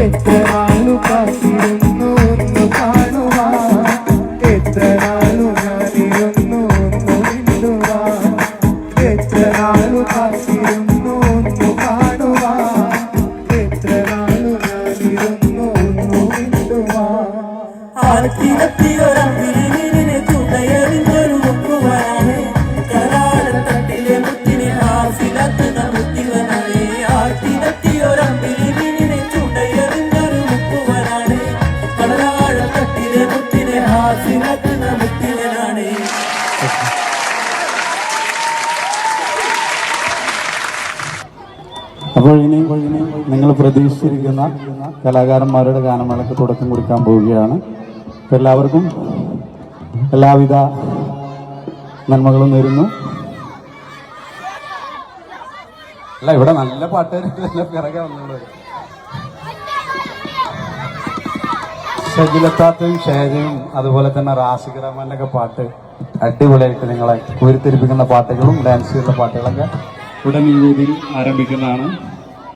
എത്ര നാളു കാത്തിരുന്നു ഒന്ന് എത്ര നാളു ഞാനിരുന്നു ഒന്ന് എത്ര നാളു കാത്തിരുന്നു ഒന്ന് എത്ര നാളു ഞാനിരുന്നു ഒന്ന് വിടുവാ അപ്പോൾ ഇനി നിങ്ങൾ പ്രതീക്ഷിച്ചിരിക്കുന്ന കലാകാരന്മാരുടെ ഗാനമേളക്ക് തുടക്കം കൊടുക്കാൻ പോവുകയാണ്. എല്ലാവർക്കും എല്ലാവിധ നന്മകളും നേരുന്നു. അല്ല ഇവിടെ നല്ല പാട്ടുകാരുടെ പിറകെ വന്നുള്ളത് ഷജിലത്താത്തയും ഷേജയും അതുപോലെ തന്നെ റാസിഖ് റഹ്മാന്റെ പാട്ട് അടിപൊളിയായിട്ട് നിങ്ങളെ ഉയർത്തിരിപ്പിക്കുന്ന പാട്ടുകളും ഡാൻസ് ചെയ്യുന്ന പാട്ടുകളൊക്കെ വേദിയിൽ ആരംഭിക്കുന്നതാണ്.